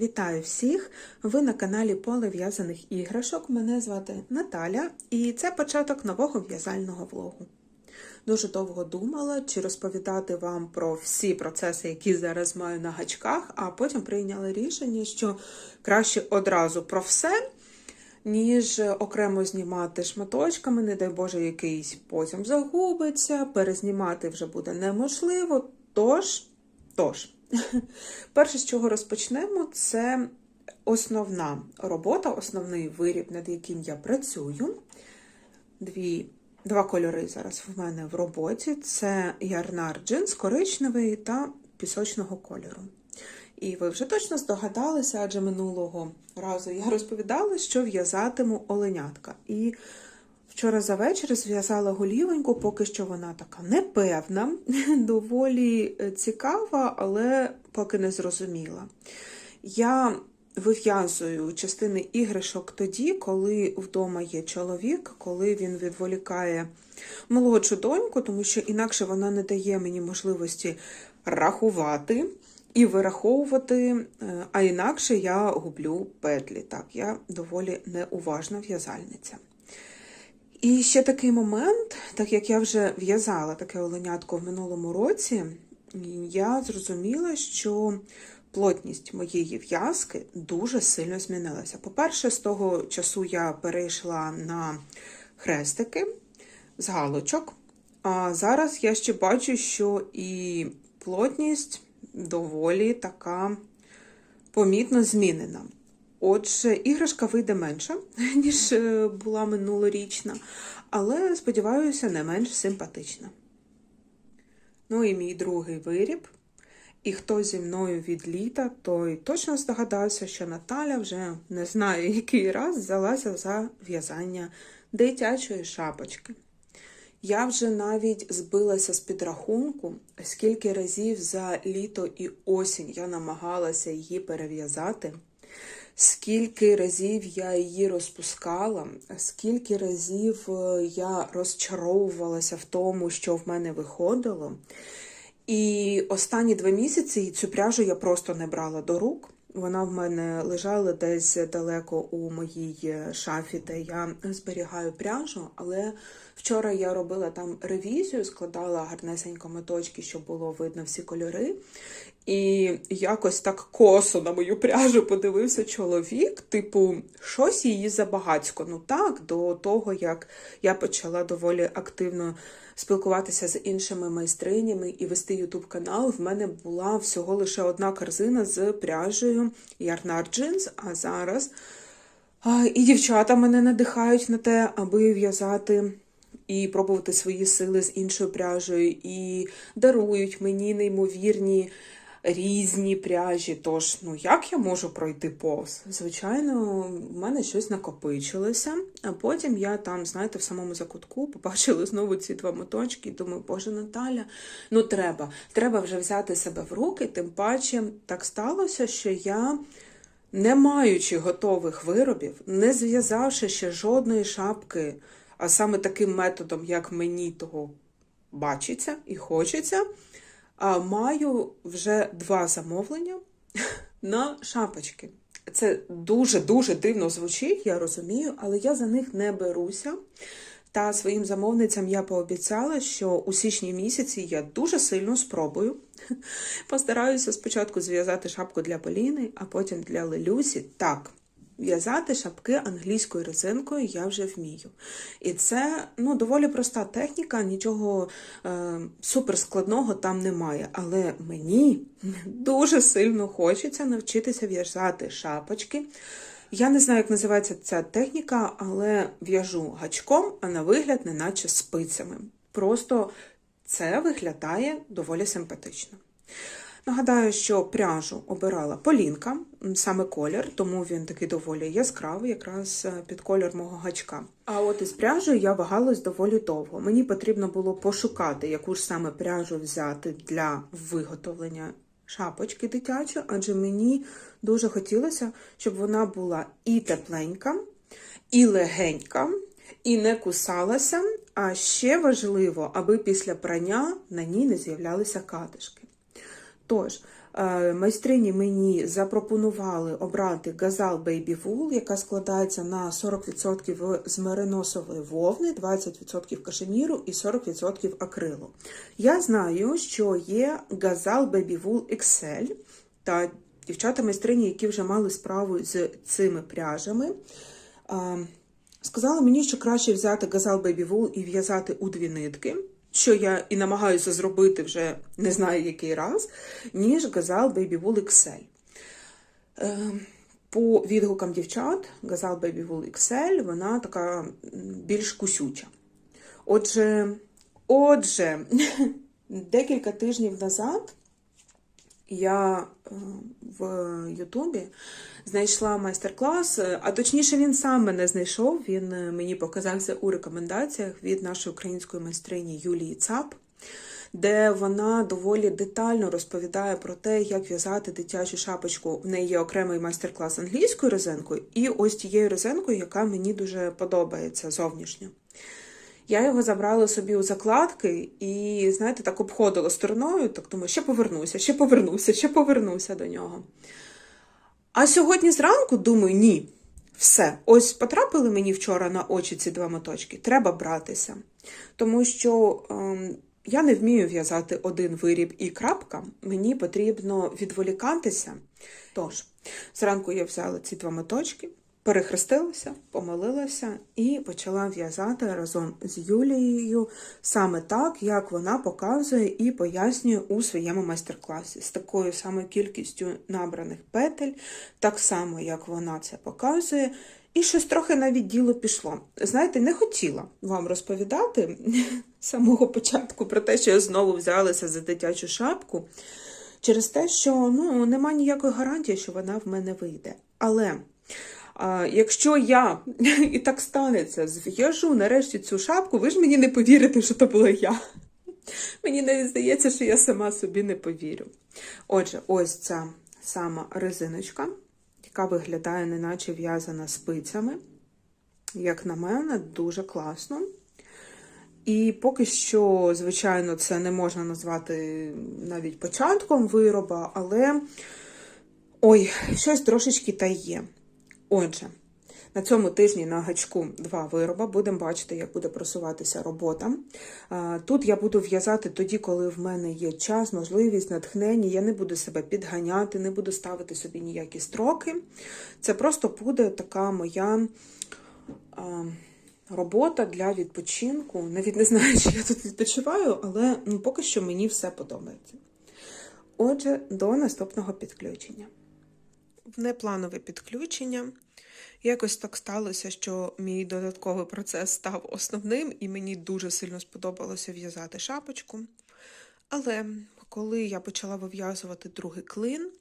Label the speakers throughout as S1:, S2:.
S1: Вітаю всіх! Ви на каналі Поле в'язаних іграшок. Мене звати Наталя, і це початок нового в'язального влогу. Дуже довго думала, чи розповідати вам про всі процеси, які зараз маю на гачках, а потім прийняла рішення, що краще одразу про все, ніж окремо знімати шматочками, не дай Боже, якийсь потім загубиться, перезнімати вже буде неможливо. Тож, тож. Перше, з чого розпочнемо, це основна робота, основний виріб, над яким я працюю. Дві, Два кольори зараз в мене в роботі: це ярнар джинс коричневий та пісочного кольору. І ви вже точно здогадалися, адже минулого разу я розповідала, що в'язатиму оленятка. І Вчора за вечір зв'язала голівоньку, поки що вона така непевна, доволі цікава, але поки не зрозуміла. Я вив'язую частини іграшок тоді, коли вдома є чоловік, коли він відволікає молодшу доньку, тому що інакше вона не дає мені можливості рахувати і вираховувати, а інакше я гублю петлі. Так, я доволі неуважна в'язальниця. І ще такий момент, так як я вже в'язала таке оленятко в минулому році, я зрозуміла, що плотність моєї в'язки дуже сильно змінилася. По-перше, з того часу я перейшла на хрестики з галочок, а зараз я ще бачу, що і плотність доволі така помітно змінена. Отже, іграшка вийде менша, ніж була минулорічна, але, сподіваюся, не менш симпатична. Ну і мій другий виріб. І хто зі мною від літа, той точно здогадався, що Наталя вже не знаю, який раз взялася за в'язання дитячої шапочки. Я вже навіть збилася з підрахунку, скільки разів за літо і осінь я намагалася її перев'язати. Скільки разів я її розпускала, скільки разів я розчаровувалася в тому, що в мене виходило. І останні два місяці цю пряжу я просто не брала до рук. Вона в мене лежала десь далеко у моїй шафі, де я зберігаю пряжу. Але вчора я робила там ревізію, складала гарнесенько моточки, щоб було видно всі кольори. І якось так косо на мою пряжу подивився чоловік, типу, щось її забагацько. Ну так, до того, як я почала доволі активно спілкуватися з іншими майстринями і вести ютуб канал, в мене була всього лише одна корзина з пряжею Ярнар Джинс, а зараз і дівчата мене надихають на те, аби в'язати. І пробувати свої сили з іншою пряжею, і дарують мені неймовірні різні пряжі. Тож, ну як я можу пройти повз? Звичайно, в мене щось накопичилося, а потім я там, знаєте, в самому закутку побачила знову ці два моточки і думаю, боже Наталя, ну треба, треба вже взяти себе в руки, тим паче так сталося, що я. Не маючи готових виробів, не зв'язавши ще жодної шапки, а саме таким методом, як мені того бачиться і хочеться, а маю вже два замовлення на шапочки. Це дуже-дуже дивно звучить, я розумію, але я за них не беруся. Та своїм замовницям я пообіцяла, що у січні місяці я дуже сильно спробую. Постараюся спочатку зв'язати шапку для Поліни, а потім для Лелюсі. Так, В'язати шапки англійською резинкою я вже вмію. І це ну, доволі проста техніка, нічого е, суперскладного там немає. Але мені дуже сильно хочеться навчитися в'язати шапочки. Я не знаю, як називається ця техніка, але в'яжу гачком, а на вигляд, неначе спицями. Просто це виглядає доволі симпатично. Нагадаю, що пряжу обирала Полінка, саме колір, тому він такий доволі яскравий, якраз під колір мого гачка. А от із пряжею я вагалась доволі довго. Мені потрібно було пошукати, яку ж саме пряжу взяти для виготовлення шапочки дитячої, адже мені дуже хотілося, щоб вона була і тепленька, і легенька, і не кусалася. А ще важливо, аби після прання на ній не з'являлися катишки. Тож, Е, Майстрині мені запропонували обрати газал Baby Wool, яка складається на 40% з мериносової вовни, 20% кашеміру і 40% акрилу. Я знаю, що є газал Baby Wool XL та дівчата майстрині, які вже мали справу з цими пряжами. е, Сказали мені, що краще взяти газал Baby Wool і в'язати у дві нитки, що я і намагаюся зробити вже не знаю який раз, ніж газал Baby Wool XL. По відгукам дівчат, газал Baby Wool XL, вона така більш кусюча. Отже, отже, декілька тижнів назад я в Ютубі знайшла майстер-клас, а точніше, він сам мене знайшов. Він е, мені показався у рекомендаціях від нашої української майстрині Юлії Цап, де вона доволі детально розповідає про те, як в'язати дитячу шапочку. В неї є окремий майстер-клас англійською резинкою, і ось тією резинкою, яка мені дуже подобається зовнішньо. Я його забрала собі у закладки і, знаєте, так обходила стороною, так думаю, ще повернуся, ще повернуся, ще повернуся до нього. А сьогодні зранку думаю, ні, все, ось потрапили мені вчора на очі ці два моточки, треба братися. Тому що ем, я не вмію в'язати один виріб і крапка, мені потрібно відволікатися. Тож, зранку я взяла ці два моточки, перехрестилася, помолилася і почала в'язати разом з Юлією саме так, як вона показує і пояснює у своєму майстер-класі, з такою самою кількістю набраних петель, так само, як вона це показує. І щось трохи навіть діло пішло. Знаєте, не хотіла вам розповідати з самого початку про те, що я знову взялася за дитячу шапку, через те, що ну, нема ніякої гарантії, що вона в мене вийде. Але а, якщо я і так станеться, зв'яжу нарешті цю шапку, ви ж мені не повірите, що то була я. Мені навіть здається, що я сама собі не повірю. Отже, ось ця сама резиночка, яка виглядає, неначе в'язана спицями. Як на мене, дуже класно. І поки що, звичайно, це не можна назвати навіть початком вироба, але ой, щось трошечки та є. Отже, на цьому тижні на гачку два вироба. Будемо бачити, як буде просуватися робота. Тут я буду в'язати тоді, коли в мене є час, можливість, натхнення. Я не буду себе підганяти, не буду ставити собі ніякі строки. Це просто буде така моя. Робота для відпочинку. Навіть не знаю, чи я тут відпочиваю, але ну, поки що мені все подобається. Отже, до наступного підключення. Внепланове підключення. Якось так сталося, що мій додатковий процес став основним, і мені дуже сильно сподобалося в'язати шапочку. Але коли я почала вив'язувати другий клин,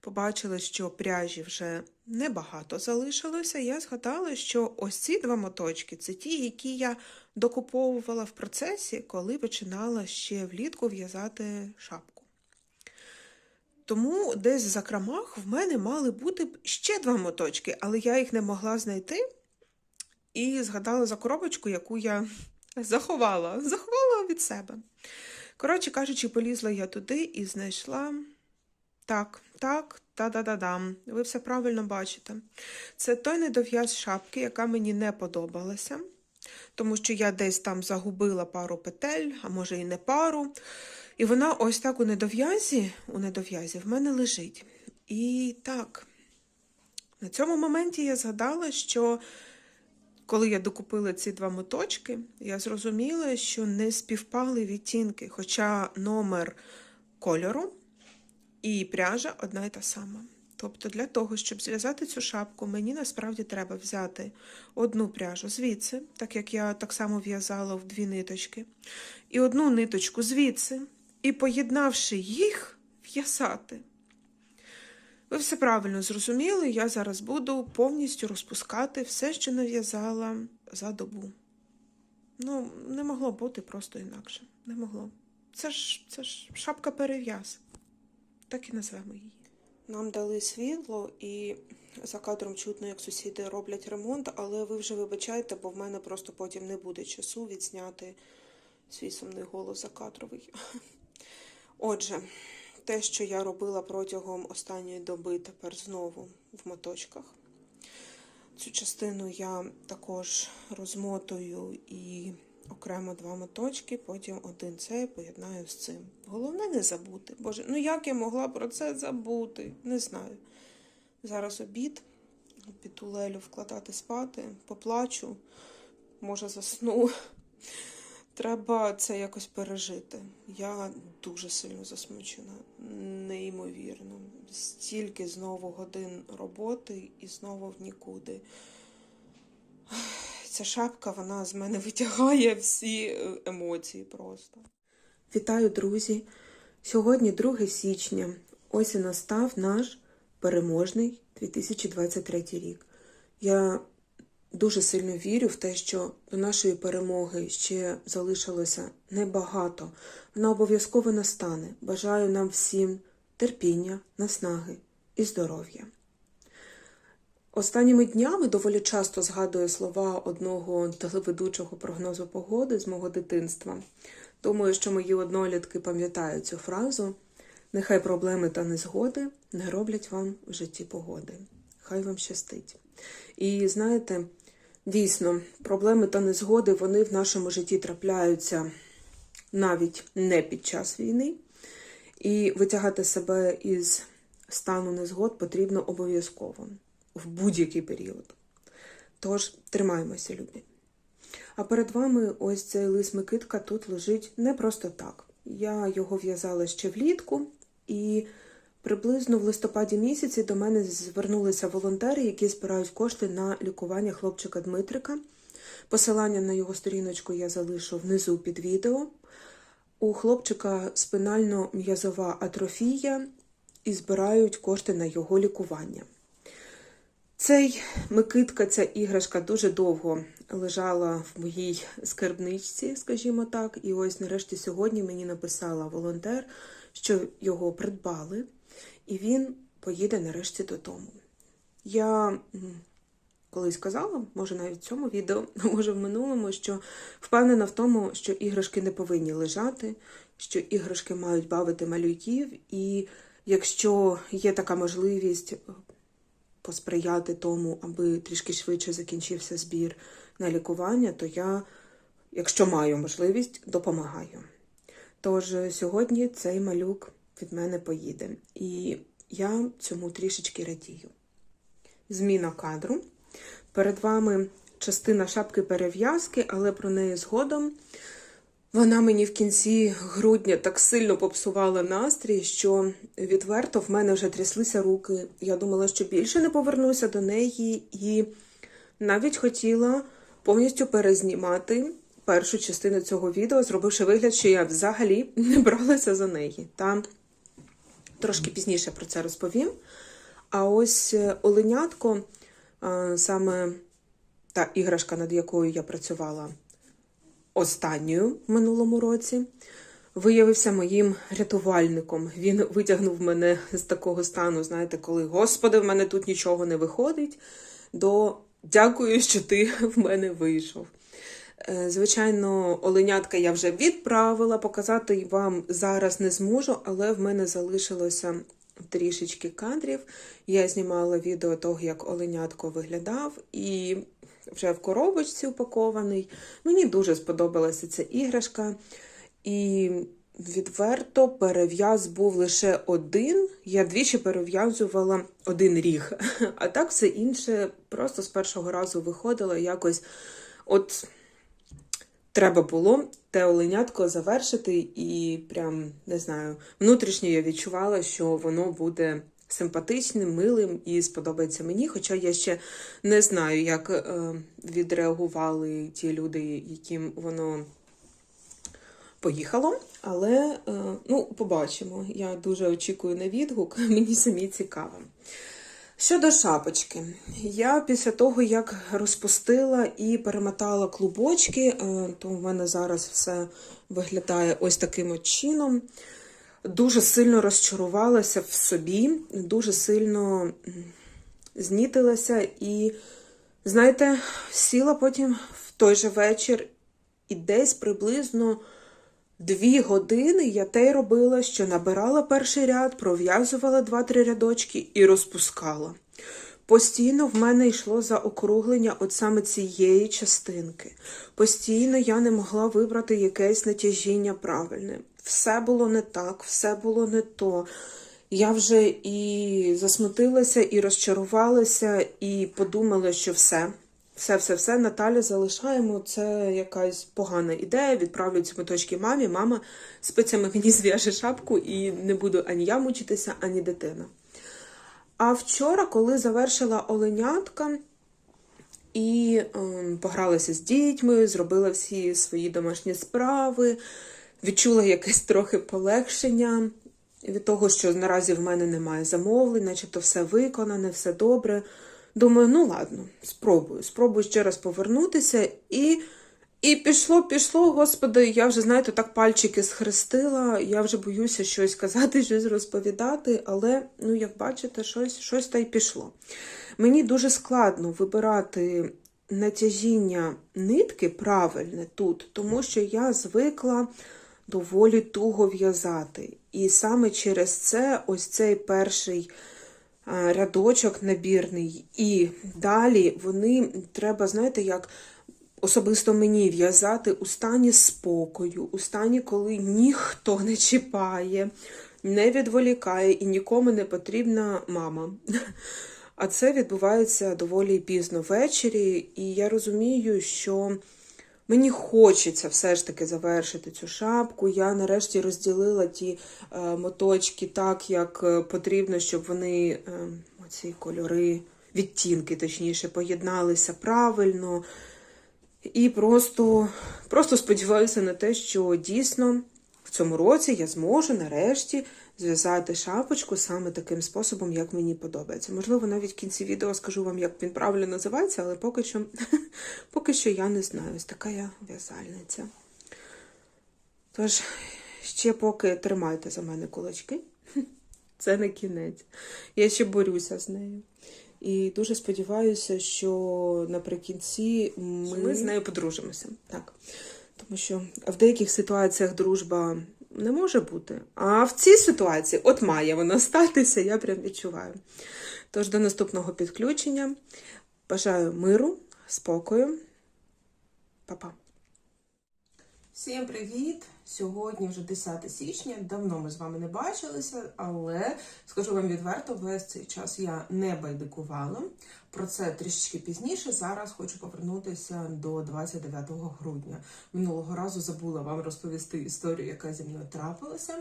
S1: побачила, що пряжі вже небагато залишилося. Я згадала, що ось ці два моточки це ті, які я докуповувала в процесі, коли починала ще влітку в'язати шапку. Тому десь в закромах в мене мали бути ще два моточки, але я їх не могла знайти. І згадала за коробочку, яку я заховала, заховала від себе. Коротше кажучи, полізла я туди і знайшла. Так, так, та-да-да-дам. Ви все правильно бачите. Це той недов'яз шапки, яка мені не подобалася, тому що я десь там загубила пару петель, а може і не пару. І вона ось так у недов'язі, у недов'язі в мене лежить. І так, на цьому моменті я згадала, що коли я докупила ці два моточки, я зрозуміла, що не співпали відтінки, хоча номер кольору і пряжа одна і та сама. Тобто, для того, щоб зв'язати цю шапку, мені насправді треба взяти одну пряжу звідси, так як я так само в'язала в дві ниточки, і одну ниточку звідси, і поєднавши їх, в'язати. Ви все правильно зрозуміли, я зараз буду повністю розпускати все, що нав'язала за добу. Ну, не могло бути просто інакше. Не могло. Це ж, це ж шапка перев'яз. Так і назвемо її. Нам дали світло, і за кадром чутно, як сусіди роблять ремонт, але ви вже вибачайте, бо в мене просто потім не буде часу відзняти свій сумний голос закадровий. Отже, те, що я робила протягом останньої доби, тепер знову в моточках. Цю частину я також розмотую і окремо два моточки, потім один цей поєднаю з цим. Головне не забути. Боже, ну як я могла про це забути? Не знаю. Зараз обід, піду Лелю вкладати спати, поплачу, може засну. Треба це якось пережити. Я дуже сильно засмучена, неймовірно. Стільки знову годин роботи і знову в нікуди. Ця шапка вона з мене витягає всі е, емоції просто. Вітаю, друзі! Сьогодні 2 січня. Ось і настав наш переможний 2023 рік. Я дуже сильно вірю в те, що до нашої перемоги ще залишилося небагато. Вона обов'язково настане. Бажаю нам всім терпіння, наснаги і здоров'я. Останніми днями доволі часто згадую слова одного телеведучого прогнозу погоди з мого дитинства. Думаю, що мої однолітки пам'ятають цю фразу. Нехай проблеми та незгоди не роблять вам в житті погоди. Хай вам щастить. І знаєте, дійсно, проблеми та незгоди вони в нашому житті трапляються навіть не під час війни. І витягати себе із стану незгод потрібно обов'язково в будь-який період. Тож тримаємося, любі. А перед вами ось цей лист Микитка тут лежить не просто так. Я його в'язала ще влітку, і приблизно в листопаді місяці до мене звернулися волонтери, які збирають кошти на лікування хлопчика Дмитрика. Посилання на його сторіночку я залишу внизу під відео. У хлопчика спинально-м'язова атрофія і збирають кошти на його лікування. Цей Микитка, ця іграшка дуже довго лежала в моїй скарбничці, скажімо так. І ось нарешті сьогодні мені написала волонтер, що його придбали, і він поїде нарешті додому. Я колись казала, може навіть в цьому відео, може в минулому, що впевнена в тому, що іграшки не повинні лежати, що іграшки мають бавити малюків, і якщо є така можливість посприяти тому, аби трішки швидше закінчився збір на лікування, то я, якщо маю можливість, допомагаю. Тож сьогодні цей малюк від мене поїде, і я цьому трішечки радію. Зміна кадру. Перед вами частина шапки перев'язки, але про неї згодом. Вона мені в кінці грудня так сильно попсувала настрій, що відверто в мене вже тряслися руки. Я думала, що більше не повернуся до неї, і навіть хотіла повністю перезнімати першу частину цього відео, зробивши вигляд, що я взагалі не бралася за неї. Та трошки пізніше про це розповім. А ось е, оленятко, саме та іграшка, над якою я працювала останньою в минулому році, виявився моїм рятувальником. Він витягнув мене з такого стану, знаєте, коли Господи, в мене тут нічого не виходить, до дякую, що ти в мене вийшов. Е, Звичайно, оленятка я вже відправила, показати вам зараз не зможу, але в мене залишилося трішечки кадрів. Я знімала відео того, як оленятко виглядав, і вже в коробочці упакований. Мені дуже сподобалася ця іграшка. І відверто перев'яз був лише один. Я двічі перев'язувала один ріг. А так все інше просто з першого разу виходило якось. От треба було те оленятко завершити, і прям не знаю, внутрішньо я відчувала, що воно буде симпатичним, милим і сподобається мені. Хоча я ще не знаю, як е, відреагували ті люди, яким воно поїхало. Але е, ну, побачимо. Я дуже очікую на відгук, мені самі цікаво. Щодо шапочки, я після того, як розпустила і перемотала клубочки, е, то в мене зараз все виглядає ось таким от чином. Дуже сильно розчарувалася в собі, дуже сильно знітилася і, знаєте, сіла потім в той же вечір і десь приблизно Дві години я те й робила, що набирала перший ряд, пров'язувала два-три рядочки і розпускала. Постійно в мене йшло заокруглення от саме цієї частинки. Постійно я не могла вибрати якесь натяжіння правильне. Все було не так, все було не то. Я вже і засмутилася, і розчарувалася, і подумала, що все. Все, все, все, Наталя залишаємо. Це якась погана ідея. Відправлю ці моточки мамі. Мама спицями мені зв'яже шапку, і не буду ані я мучитися, ані дитина. А вчора, коли завершила оленятка і ем, погралася з дітьми, зробила всі свої домашні справи, відчула якесь трохи полегшення від того, що наразі в мене немає замовлень, начебто все виконане, все добре. Думаю, ну ладно, спробую, спробую ще раз повернутися і. І пішло, пішло, господи, я вже, знаєте, так пальчики схрестила, я вже боюся щось казати, щось розповідати, але, ну, як бачите, щось, щось та й пішло. Мені дуже складно вибирати натяжіння нитки правильне тут, тому що я звикла доволі туго в'язати. І саме через це ось цей перший рядочок набірний, і далі вони треба, знаєте, як особисто мені в'язати у стані спокою, у стані, коли ніхто не чіпає, не відволікає і нікому не потрібна мама. А це відбувається доволі пізно ввечері, і я розумію, що мені хочеться все ж таки завершити цю шапку. Я нарешті розділила ті е, моточки так, як е, потрібно, щоб вони, е, оці кольори, відтінки, точніше, поєдналися правильно. І просто, просто сподіваюся на те, що дійсно в цьому році я зможу нарешті зв'язати шапочку саме таким способом, як мені подобається. Можливо, навіть в кінці відео скажу вам, як він правильно називається, але поки що, поки що я не знаю. Ось така я в'язальниця. Тож, ще поки тримайте за мене кулачки. Це не кінець. Я ще борюся з нею. І дуже сподіваюся, що наприкінці ми, ми з нею подружимося. Так. Тому що в деяких ситуаціях дружба не може бути. А в цій ситуації, от має вона статися, я прям відчуваю. Тож до наступного підключення. Бажаю миру, спокою. Па-па. Всім привіт! Сьогодні вже 10 січня. Давно ми з вами не бачилися, але скажу вам відверто, весь цей час я не байдикувала. Про це трішечки пізніше. Зараз хочу повернутися до 29 грудня. Минулого разу забула вам розповісти історію, яка зі мною трапилася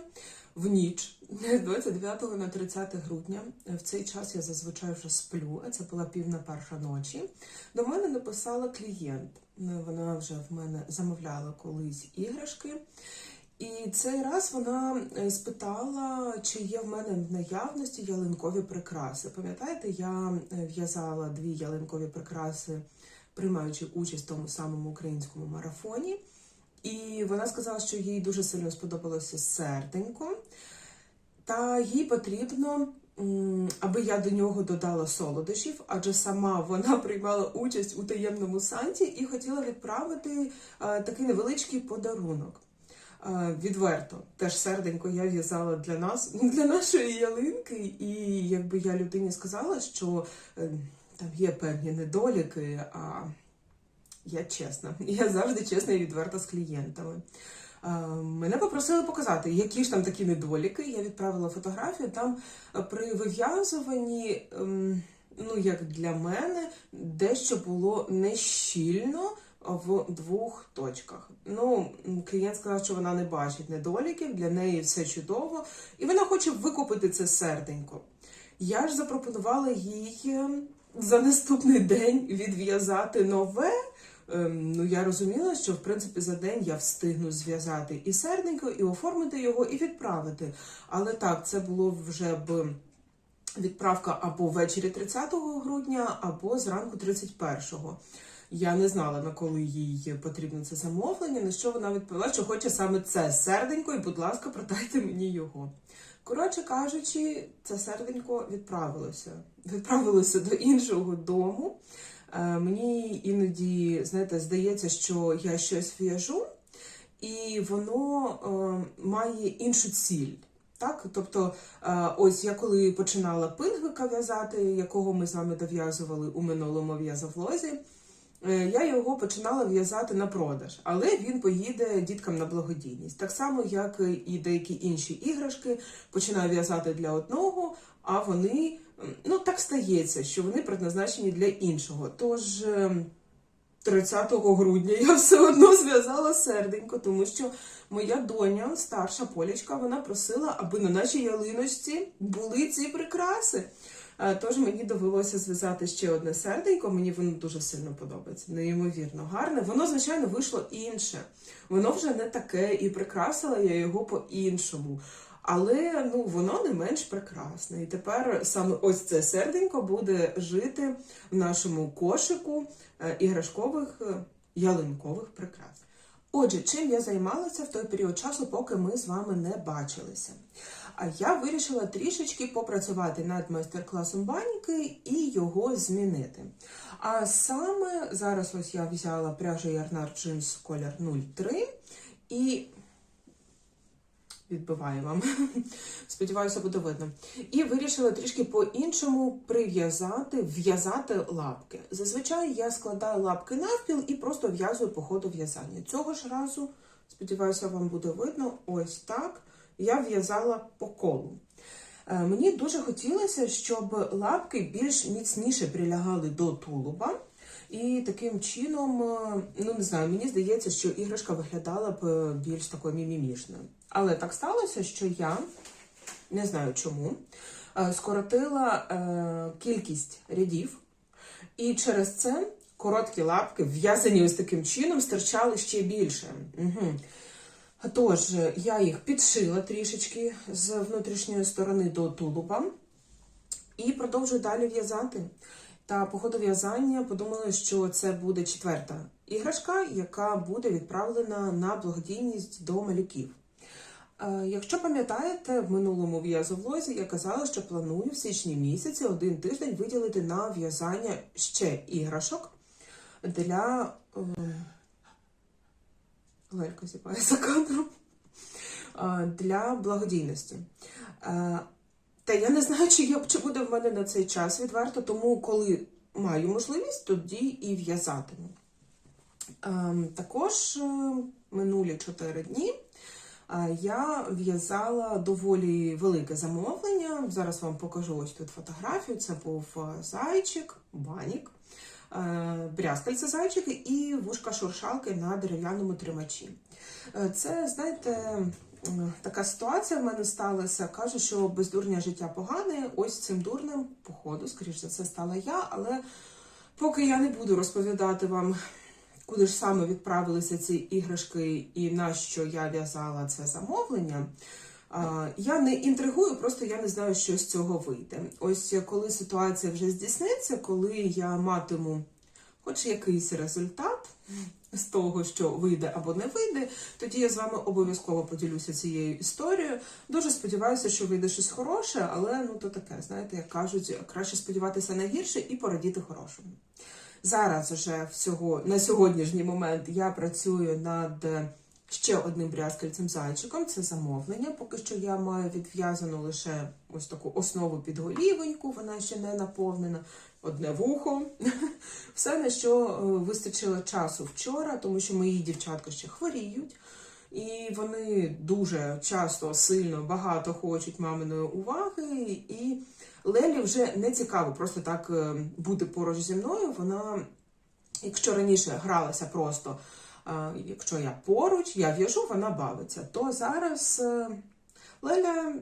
S1: в ніч з 29 на 30 грудня. В цей час я зазвичай вже сплю. а Це була півна перша ночі. До мене написала клієнт. Вона вже в мене замовляла колись іграшки. І цей раз вона е, спитала, чи є в мене в наявності ялинкові прикраси. Пам'ятаєте, я е, в'язала дві ялинкові прикраси, приймаючи участь в тому самому українському марафоні. І вона сказала, що їй дуже сильно сподобалося серденько, та їй потрібно аби я до нього додала солодощів, адже сама вона приймала участь у таємному санті і хотіла відправити е, такий невеличкий подарунок. Е, відверто, теж серденько я в'язала для нас, для нашої ялинки, і якби я людині сказала, що е, там є певні недоліки, а я чесна, я завжди чесна і відверта з клієнтами. Мене попросили показати, які ж там такі недоліки. Я відправила фотографію. Там е, при вив'язуванні, ем, ну як для мене, дещо було нещільно в двох точках. Ну, клієнт сказав, що вона не бачить недоліків, для неї все чудово, і вона хоче викупити це серденько. Я ж запропонувала їй ем, за наступний день відв'язати нове. Ем, ну я розуміла, що в принципі за день я встигну зв'язати і серденько, і оформити його, і відправити. Але так, це було вже б відправка або ввечері 30 грудня, або зранку 31-го. Я не знала, на коли їй потрібно це замовлення, на що вона відповіла, що хоче саме це серденько, і, будь ласка, продайте мені його. Коротше кажучи, це серденько відправилося. Відправилося до іншого дому. Е, мені іноді, знаєте, здається, що я щось в'яжу, і воно е, має іншу ціль. Так, тобто, е, ось я коли починала пингвика в'язати, якого ми з вами дов'язували у минулому в'язовлозі, я його починала в'язати на продаж, але він поїде діткам на благодійність. Так само, як і деякі інші іграшки, починаю в'язати для одного, а вони ну так стається, що вони предназначені для іншого. Тож. е, 30 грудня я все одно зв'язала серденько, тому що моя доня, старша Полічка, вона просила, аби на нашій ялиночці були ці прикраси. Е, Тож мені довелося зв'язати ще одне серденько. Мені воно дуже сильно подобається, неймовірно гарне. Воно, звичайно, вийшло інше. Воно вже не таке, і прикрасила я його по-іншому. Але ну воно не менш прекрасне. І тепер саме ось це серденько буде жити в нашому кошику е, іграшкових е, ялинкових прикрас. Отже, чим я займалася в той період часу, поки ми з вами не бачилися. А я вирішила трішечки попрацювати над майстер-класом баніки і його змінити. А саме зараз ось я взяла пряжу Ярнар Jeans колір 03 і відбиваю вам. Сподіваюся, буде видно. І вирішила трішки по-іншому прив'язати, в'язати лапки. Зазвичай я складаю лапки навпіл і просто в'язую по ходу в'язання. Цього ж разу, сподіваюся, вам буде видно, ось так я в'язала по колу. Е, Мені дуже хотілося, щоб лапки більш міцніше прилягали до тулуба. І таким чином, е, ну не знаю, мені здається, що іграшка виглядала б е, більш такою мімімішною. Але так сталося, що я не знаю чому, скоротила кількість рядів, і через це короткі лапки, в'язані ось таким чином, стирчали ще більше. Угу. Тож, я їх підшила трішечки з внутрішньої сторони до тулуба і продовжую далі в'язати. Та по ходу в'язання подумала, що це буде четверта іграшка, яка буде відправлена на благодійність до малюків. Е, Якщо пам'ятаєте, в минулому в'язовлозі я казала, що планую в січні місяці один тиждень виділити на в'язання ще іграшок для е, Лелька зіпає за кадром для благодійності. Та я не знаю, чи, я, чи буде в мене на цей час відверто, тому коли маю можливість, тоді і в'язатиму. Також е, минулі 4 дні я в'язала доволі велике замовлення. Зараз вам покажу ось тут фотографію. Це був е, зайчик, банік, е, зайчики і вушка шуршалки на дерев'яному тримачі. Е, Це, знаєте, така ситуація в мене сталася. Кажу, що без дурня життя погане. Ось цим дурнем, походу, скоріш за це стала я, але поки я не буду розповідати вам, куди ж саме відправилися ці іграшки і на що я в'язала це замовлення. Я не інтригую, просто я не знаю, що з цього вийде. Ось коли ситуація вже здійсниться, коли я матиму хоч якийсь результат з того, що вийде або не вийде, тоді я з вами обов'язково поділюся цією історією. Дуже сподіваюся, що вийде щось хороше, але ну то таке, знаєте, як кажуть, краще сподіватися на гірше і порадіти хорошому. Зараз вже всього на сьогоднішній момент я працюю над ще одним брязкальцем зайчиком. Це замовлення. Поки що я маю відв'язану лише ось таку основу під голівоньку, вона ще не наповнена. Одне вухо. Все на що е, вистачило часу вчора, тому що мої дівчатка ще хворіють. І вони дуже часто, сильно, багато хочуть маминої уваги. І Лелі вже не цікаво просто так е, бути поруч зі мною. Вона, якщо раніше гралася просто, якщо я поруч, я в'яжу, вона бавиться, то зараз е, Леля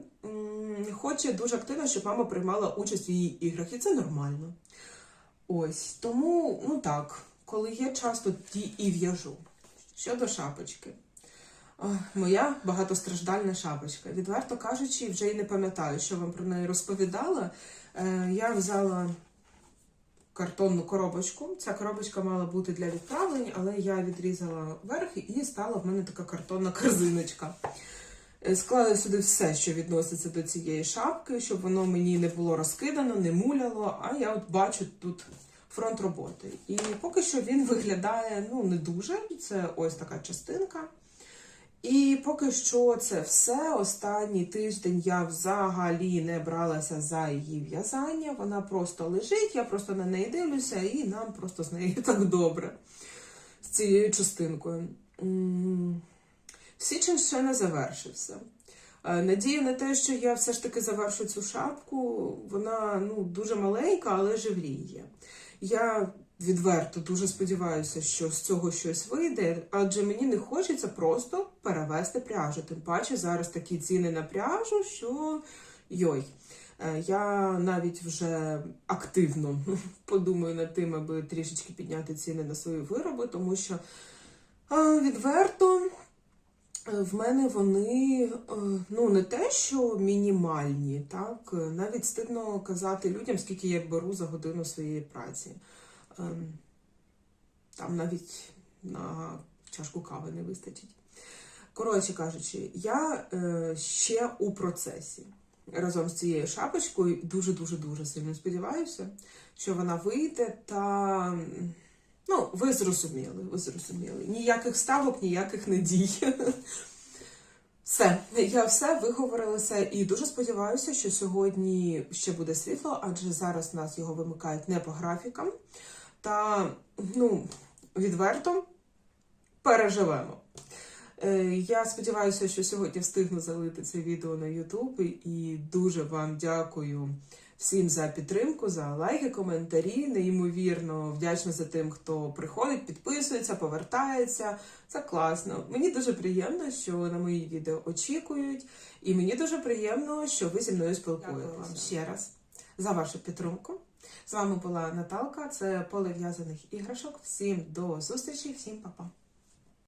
S1: хоче дуже активно, щоб мама приймала участь в її іграх, і це нормально. Ось тому, ну так, коли є час, то ті і в'яжу. Щодо шапочки. Моя багатостраждальна шапочка. Відверто кажучи, вже й не пам'ятаю, що вам про неї розповідала. Е, я взяла картонну коробочку. Ця коробочка мала бути для відправлень, але я відрізала верх і стала в мене така картонна корзиночка. Е, Склала сюди все, що відноситься до цієї шапки, щоб воно мені не було розкидано, не муляло. А я от бачу тут фронт роботи. І поки що він виглядає ну не дуже. Це ось така частинка. І поки що це все. Останній тиждень я взагалі не бралася за її в'язання. Вона просто лежить, я просто на неї дивлюся, і нам просто з нею так добре. З цією частинкою. Січень ще не завершився. Е, Надію на те, що я все ж таки завершу цю шапку. Вона ну, дуже маленька, але живріє. Я відверто дуже сподіваюся, що з цього щось вийде, адже мені не хочеться просто перевести пряжу. Тим паче зараз такі ціни на пряжу, що йой. Е, Я навіть вже активно подумаю над тим, аби трішечки підняти ціни на свої вироби, тому що е, відверто е, в мене вони ну не те, що мінімальні, так навіть стидно казати людям, скільки я беру за годину своєї праці. Ем, Там навіть на чашку кави не вистачить. Коротше кажучи, я е, ще у процесі разом з цією шапочкою дуже дуже дуже сильно сподіваюся, що вона вийде та. Ну, ви зрозуміли, ви зрозуміли. Ніяких ставок, ніяких надій. Все, я все виговорилася і дуже сподіваюся, що сьогодні ще буде світло, адже зараз нас його вимикають не по графікам. Та, ну, відверто переживемо. Е, Я сподіваюся, що сьогодні встигну залити це відео на YouTube і дуже вам дякую всім за підтримку, за лайки, коментарі. Неймовірно вдячна за тим, хто приходить, підписується, повертається. Це класно. Мені дуже приємно, що на мої відео очікують, і мені дуже приємно, що ви зі мною спілкуєтеся. Вам ще раз за вашу підтримку. З вами була Наталка. Це поле в'язаних іграшок. Всім до зустрічі, всім па-па.